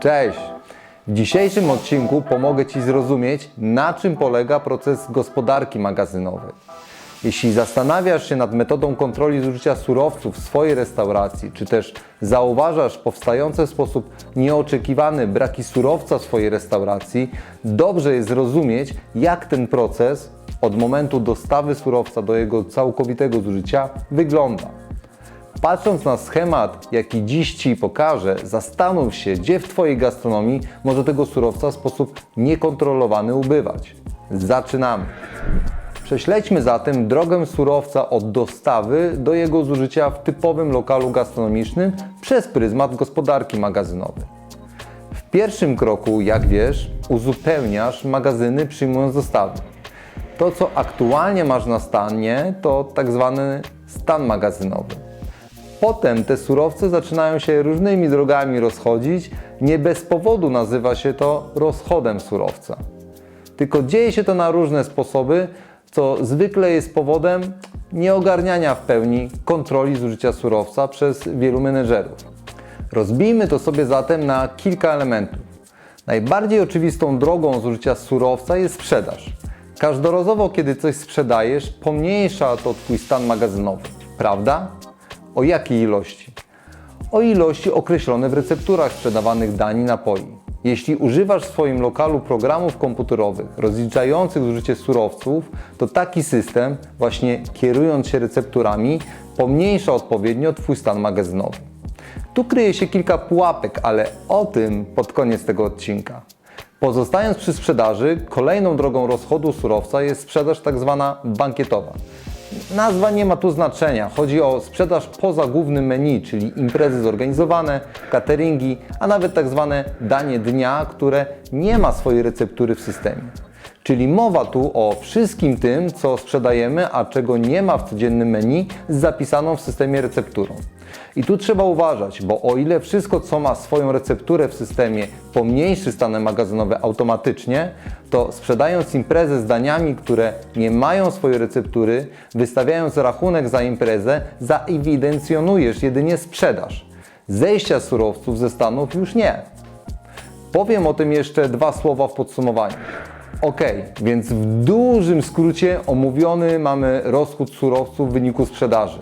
Cześć! W dzisiejszym odcinku pomogę Ci zrozumieć, na czym polega proces gospodarki magazynowej. Jeśli zastanawiasz się nad metodą kontroli zużycia surowców w swojej restauracji, czy też zauważasz powstające w sposób nieoczekiwany braki surowca w swojej restauracji, dobrze jest zrozumieć, jak ten proces od momentu dostawy surowca do jego całkowitego zużycia wygląda. Patrząc na schemat, jaki dziś Ci pokażę, zastanów się, gdzie w Twojej gastronomii może tego surowca w sposób niekontrolowany ubywać. Zaczynamy. Prześledźmy zatem drogę surowca od dostawy do jego zużycia w typowym lokalu gastronomicznym przez pryzmat gospodarki magazynowej. W pierwszym kroku, jak wiesz, uzupełniasz magazyny przyjmując dostawy. To, co aktualnie masz na stanie, to tak zwany stan magazynowy. Potem te surowce zaczynają się różnymi drogami rozchodzić. Nie bez powodu nazywa się to rozchodem surowca. Tylko dzieje się to na różne sposoby, co zwykle jest powodem nieogarniania w pełni kontroli zużycia surowca przez wielu menedżerów. Rozbijmy to sobie zatem na kilka elementów. Najbardziej oczywistą drogą zużycia surowca jest sprzedaż. Każdorazowo, kiedy coś sprzedajesz, pomniejsza to Twój stan magazynowy, prawda? O jakiej ilości? O ilości określone w recepturach sprzedawanych dań i napoi. Jeśli używasz w swoim lokalu programów komputerowych rozliczających zużycie surowców, to taki system, właśnie kierując się recepturami, pomniejsza odpowiednio Twój stan magazynowy. Tu kryje się kilka pułapek, ale o tym pod koniec tego odcinka. Pozostając przy sprzedaży, kolejną drogą rozchodu surowca jest sprzedaż tak zwana bankietowa. Nazwa nie ma tu znaczenia. Chodzi o sprzedaż poza głównym menu, czyli imprezy zorganizowane, cateringi, a nawet tak zwane danie dnia, które nie ma swojej receptury w systemie. Czyli mowa tu o wszystkim tym, co sprzedajemy, a czego nie ma w codziennym menu z zapisaną w systemie recepturą. I tu trzeba uważać, bo o ile wszystko, co ma swoją recepturę w systemie, pomniejszy stany magazynowe automatycznie, to sprzedając imprezę z daniami, które nie mają swojej receptury, wystawiając rachunek za imprezę, zaewidencjonujesz jedynie sprzedaż. Zejścia surowców ze stanów już nie. Powiem o tym jeszcze dwa słowa w podsumowaniu. Ok, więc w dużym skrócie omówiony mamy rozchód surowców w wyniku sprzedaży.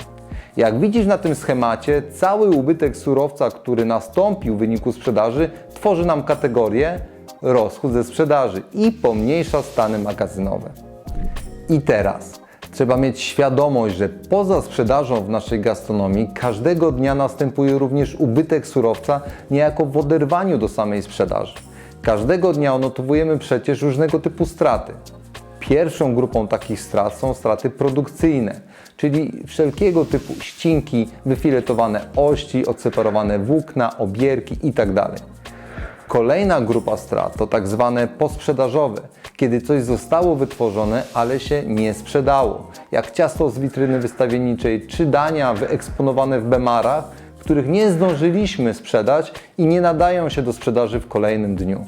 Jak widzisz na tym schemacie, cały ubytek surowca, który nastąpił w wyniku sprzedaży, tworzy nam kategorię rozchód ze sprzedaży i pomniejsza stany magazynowe. I teraz trzeba mieć świadomość, że poza sprzedażą w naszej gastronomii każdego dnia następuje również ubytek surowca niejako w oderwaniu do samej sprzedaży. Każdego dnia odnotowujemy przecież różnego typu straty. Pierwszą grupą takich strat są straty produkcyjne, czyli wszelkiego typu ścinki, wyfiletowane ości, odseparowane włókna, obierki itd. Kolejna grupa strat to tak zwane posprzedażowe, kiedy coś zostało wytworzone, ale się nie sprzedało, jak ciasto z witryny wystawienniczej czy dania wyeksponowane w bemarach, których nie zdążyliśmy sprzedać i nie nadają się do sprzedaży w kolejnym dniu.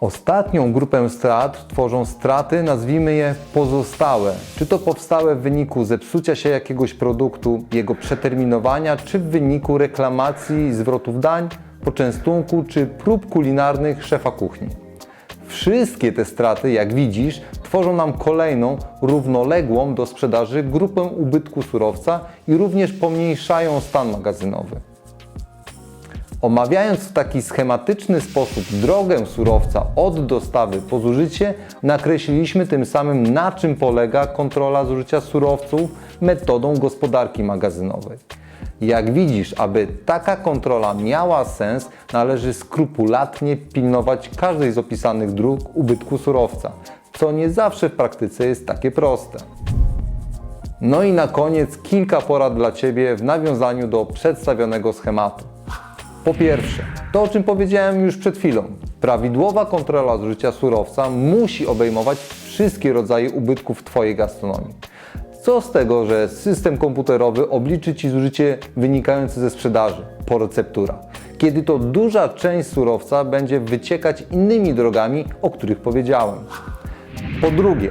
Ostatnią grupę strat tworzą straty, nazwijmy je pozostałe, czy to powstałe w wyniku zepsucia się jakiegoś produktu, jego przeterminowania, czy w wyniku reklamacji, zwrotów dań, poczęstunku czy prób kulinarnych szefa kuchni. Wszystkie te straty, jak widzisz, tworzą nam kolejną, równoległą do sprzedaży grupę ubytku surowca i również pomniejszają stan magazynowy. Omawiając w taki schematyczny sposób drogę surowca od dostawy po zużycie, nakreśliliśmy tym samym na czym polega kontrola zużycia surowców metodą gospodarki magazynowej. Jak widzisz, aby taka kontrola miała sens, należy skrupulatnie pilnować każdej z opisanych dróg ubytku surowca, co nie zawsze w praktyce jest takie proste. No i na koniec kilka porad dla Ciebie w nawiązaniu do przedstawionego schematu. Po pierwsze, to o czym powiedziałem już przed chwilą, prawidłowa kontrola zużycia surowca musi obejmować wszystkie rodzaje ubytków w Twojej gastronomii. Co z tego, że system komputerowy obliczy Ci zużycie wynikające ze sprzedaży po recepturach, kiedy to duża część surowca będzie wyciekać innymi drogami, o których powiedziałem. Po drugie,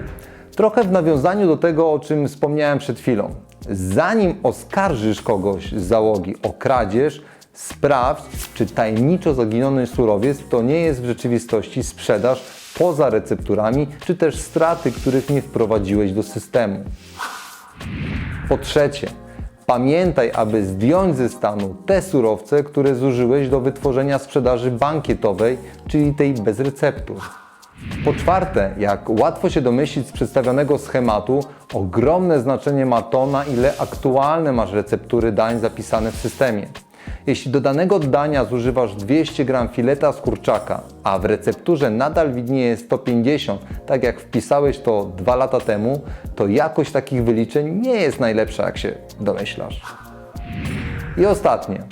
trochę w nawiązaniu do tego, o czym wspomniałem przed chwilą. Zanim oskarżysz kogoś z załogi o kradzież, Sprawdź, czy tajemniczo zaginiony surowiec to nie jest w rzeczywistości sprzedaż poza recepturami, czy też straty, których nie wprowadziłeś do systemu. Po trzecie, pamiętaj, aby zdjąć ze stanu te surowce, które zużyłeś do wytworzenia sprzedaży bankietowej, czyli tej bez receptur. Po czwarte, jak łatwo się domyślić z przedstawionego schematu, ogromne znaczenie ma to, na ile aktualne masz receptury dań zapisane w systemie. Jeśli do danego dania zużywasz 200 g fileta z kurczaka, a w recepturze nadal widnieje 150, tak jak wpisałeś to dwa lata temu, to jakość takich wyliczeń nie jest najlepsza, jak się domyślasz. I ostatnie.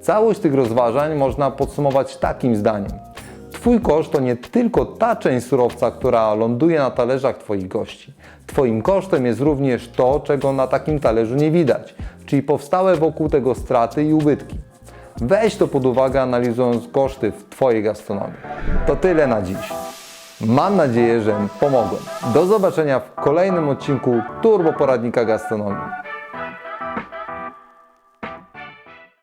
Całość tych rozważań można podsumować takim zdaniem. Twój koszt to nie tylko ta część surowca, która ląduje na talerzach Twoich gości. Twoim kosztem jest również to, czego na takim talerzu nie widać, czyli powstałe wokół tego straty i ubytki. Weź to pod uwagę analizując koszty w Twojej gastronomii. To tyle na dziś. Mam nadzieję, że pomogłem. Do zobaczenia w kolejnym odcinku Turbo Poradnika Gastronomii.